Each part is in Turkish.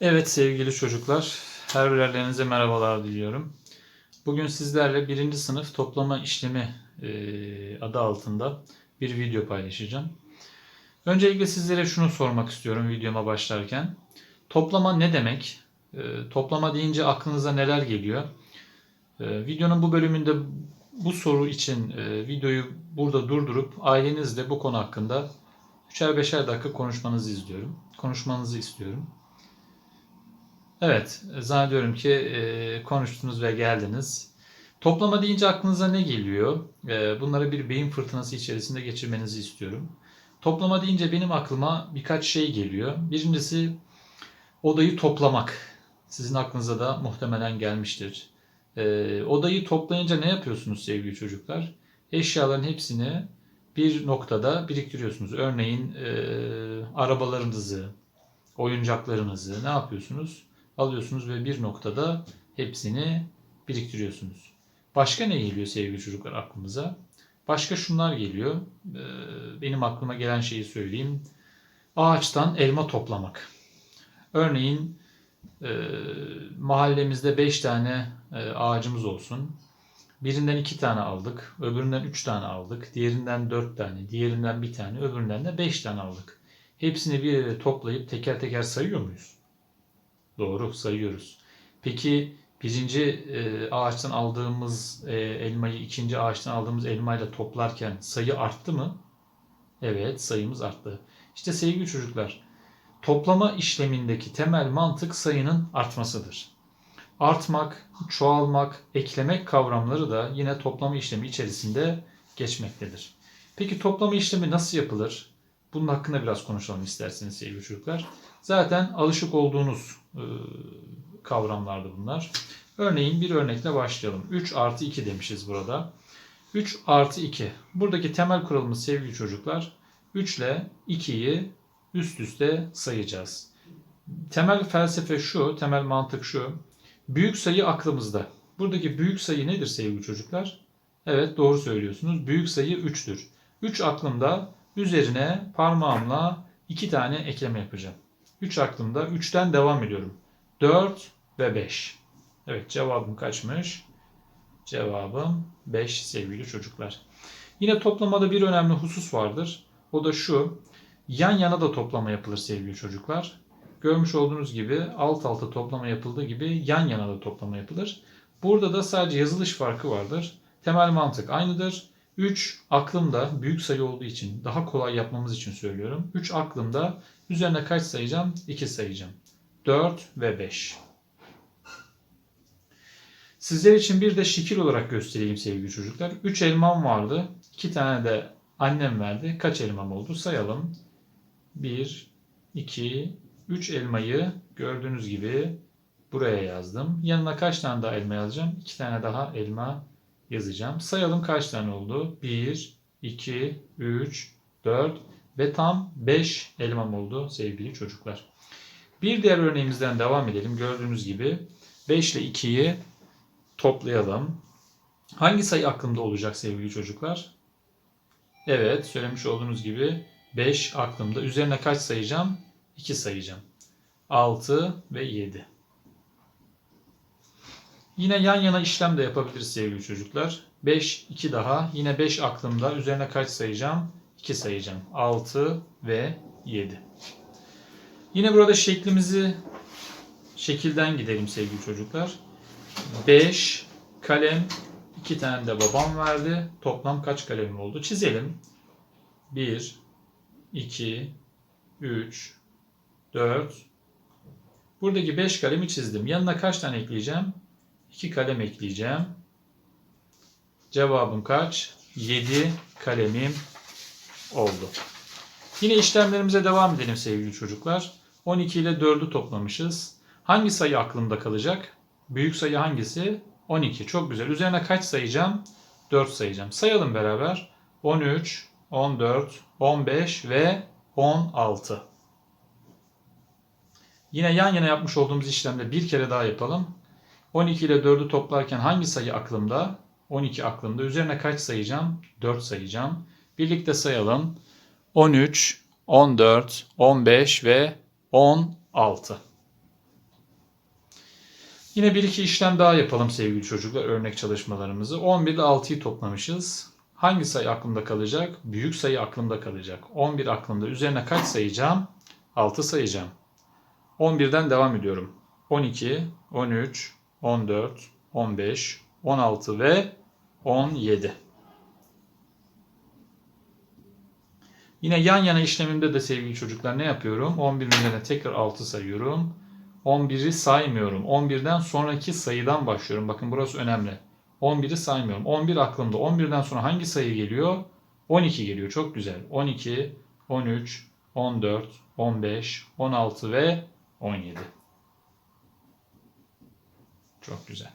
Evet sevgili çocuklar, her birerlerinize merhabalar diliyorum. Bugün sizlerle birinci sınıf toplama işlemi e, adı altında bir video paylaşacağım. Öncelikle sizlere şunu sormak istiyorum videoma başlarken. Toplama ne demek? E, toplama deyince aklınıza neler geliyor? E, videonun bu bölümünde bu soru için videoyu burada durdurup ailenizle bu konu hakkında üçer beşer dakika konuşmanızı istiyorum. Konuşmanızı istiyorum. Evet, zannediyorum ki e, konuştunuz ve geldiniz. Toplama deyince aklınıza ne geliyor? E, bunları bir beyin fırtınası içerisinde geçirmenizi istiyorum. Toplama deyince benim aklıma birkaç şey geliyor. Birincisi odayı toplamak. Sizin aklınıza da muhtemelen gelmiştir. E, odayı toplayınca ne yapıyorsunuz sevgili çocuklar? Eşyaların hepsini bir noktada biriktiriyorsunuz. Örneğin e, arabalarınızı, oyuncaklarınızı ne yapıyorsunuz? Alıyorsunuz ve bir noktada hepsini biriktiriyorsunuz. Başka ne geliyor sevgili çocuklar aklımıza? Başka şunlar geliyor. Ee, Benim aklıma gelen şeyi söyleyeyim. Ağaçtan elma toplamak. Örneğin e, mahallemizde 5 tane e, ağacımız olsun. Birinden 2 tane aldık, öbüründen 3 tane aldık, diğerinden 4 tane, diğerinden 1 tane, öbüründen de 5 tane aldık. Hepsini bir yere toplayıp teker teker sayıyor muyuz? Doğru sayıyoruz. Peki birinci e, ağaçtan aldığımız e, elmayı ikinci ağaçtan aldığımız elmayla toplarken sayı arttı mı? Evet sayımız arttı. İşte sevgili çocuklar toplama işlemindeki temel mantık sayının artmasıdır. Artmak, çoğalmak, eklemek kavramları da yine toplama işlemi içerisinde geçmektedir. Peki toplama işlemi nasıl yapılır? Bunun hakkında biraz konuşalım isterseniz sevgili çocuklar. Zaten alışık olduğunuz e, kavramlardı bunlar. Örneğin bir örnekle başlayalım. 3 artı 2 demişiz burada. 3 artı 2. Buradaki temel kuralımız sevgili çocuklar. 3 ile 2'yi üst üste sayacağız. Temel felsefe şu, temel mantık şu. Büyük sayı aklımızda. Buradaki büyük sayı nedir sevgili çocuklar? Evet doğru söylüyorsunuz. Büyük sayı 3'tür. 3 aklımda üzerine parmağımla 2 tane ekleme yapacağım. 3 aklımda. 3'ten devam ediyorum. 4 ve 5. Evet cevabım kaçmış? Cevabım 5 sevgili çocuklar. Yine toplamada bir önemli husus vardır. O da şu. Yan yana da toplama yapılır sevgili çocuklar. Görmüş olduğunuz gibi alt alta toplama yapıldığı gibi yan yana da toplama yapılır. Burada da sadece yazılış farkı vardır. Temel mantık aynıdır. 3 aklımda büyük sayı olduğu için daha kolay yapmamız için söylüyorum. 3 aklımda üzerine kaç sayacağım? 2 sayacağım. 4 ve 5. Sizler için bir de şekil olarak göstereyim sevgili çocuklar. 3 elmam vardı. 2 tane de annem verdi. Kaç elmam oldu? Sayalım. 1, 2, 3 elmayı gördüğünüz gibi buraya yazdım. Yanına kaç tane daha elma yazacağım? 2 tane daha elma yazacağım. Sayalım kaç tane oldu? 1, 2, 3, 4 ve tam 5 elmam oldu sevgili çocuklar. Bir diğer örneğimizden devam edelim. Gördüğünüz gibi 5 ile 2'yi toplayalım. Hangi sayı aklımda olacak sevgili çocuklar? Evet söylemiş olduğunuz gibi 5 aklımda. Üzerine kaç sayacağım? 2 sayacağım. 6 ve 7. Yine yan yana işlem de yapabiliriz sevgili çocuklar. 5, 2 daha. Yine 5 aklımda. Üzerine kaç sayacağım? 2 sayacağım. 6 ve 7. Yine burada şeklimizi şekilden gidelim sevgili çocuklar. 5 kalem, 2 tane de babam verdi. Toplam kaç kalemim oldu? Çizelim. 1, 2, 3, 4. Buradaki 5 kalemi çizdim. Yanına kaç tane ekleyeceğim? 2 kalem ekleyeceğim. Cevabım kaç? 7 kalemim oldu. Yine işlemlerimize devam edelim sevgili çocuklar. 12 ile 4'ü toplamışız. Hangi sayı aklımda kalacak? Büyük sayı hangisi? 12. Çok güzel. Üzerine kaç sayacağım? 4 sayacağım. Sayalım beraber. 13, 14, 15 ve 16. Yine yan yana yapmış olduğumuz işlemde bir kere daha yapalım. 12 ile 4'ü toplarken hangi sayı aklımda? 12 aklımda. Üzerine kaç sayacağım? 4 sayacağım. Birlikte sayalım. 13, 14, 15 ve 16. Yine bir iki işlem daha yapalım sevgili çocuklar örnek çalışmalarımızı. 11 ile 6'yı toplamışız. Hangi sayı aklımda kalacak? Büyük sayı aklımda kalacak. 11 aklımda. Üzerine kaç sayacağım? 6 sayacağım. 11'den devam ediyorum. 12, 13, 14, 15, 16 ve 17. Yine yan yana işlemimde de sevgili çocuklar ne yapıyorum? 11'in üzerine tekrar 6 sayıyorum. 11'i saymıyorum. 11'den sonraki sayıdan başlıyorum. Bakın burası önemli. 11'i saymıyorum. 11 aklımda. 11'den sonra hangi sayı geliyor? 12 geliyor. Çok güzel. 12, 13, 14, 15, 16 ve 17. Çok güzel.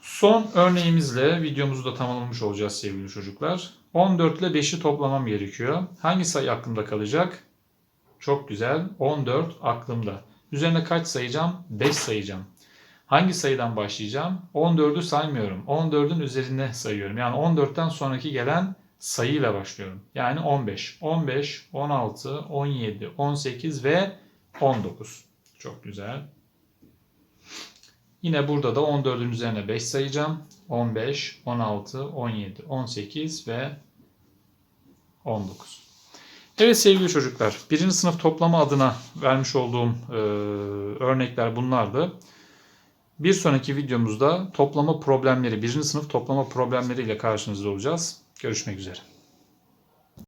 Son örneğimizle videomuzu da tamamlamış olacağız sevgili çocuklar. 14 ile 5'i toplamam gerekiyor. Hangi sayı aklımda kalacak? Çok güzel. 14 aklımda. Üzerine kaç sayacağım? 5 sayacağım. Hangi sayıdan başlayacağım? 14'ü saymıyorum. 14'ün üzerine sayıyorum. Yani 14'ten sonraki gelen sayıyla başlıyorum. Yani 15. 15, 16, 17, 18 ve 19. Çok güzel. Yine burada da 14'ün üzerine 5 sayacağım. 15, 16, 17, 18 ve 19. Evet sevgili çocuklar, birinci sınıf toplama adına vermiş olduğum e, örnekler bunlardı. Bir sonraki videomuzda toplama problemleri, birinci sınıf toplama problemleriyle karşınızda olacağız. Görüşmek üzere.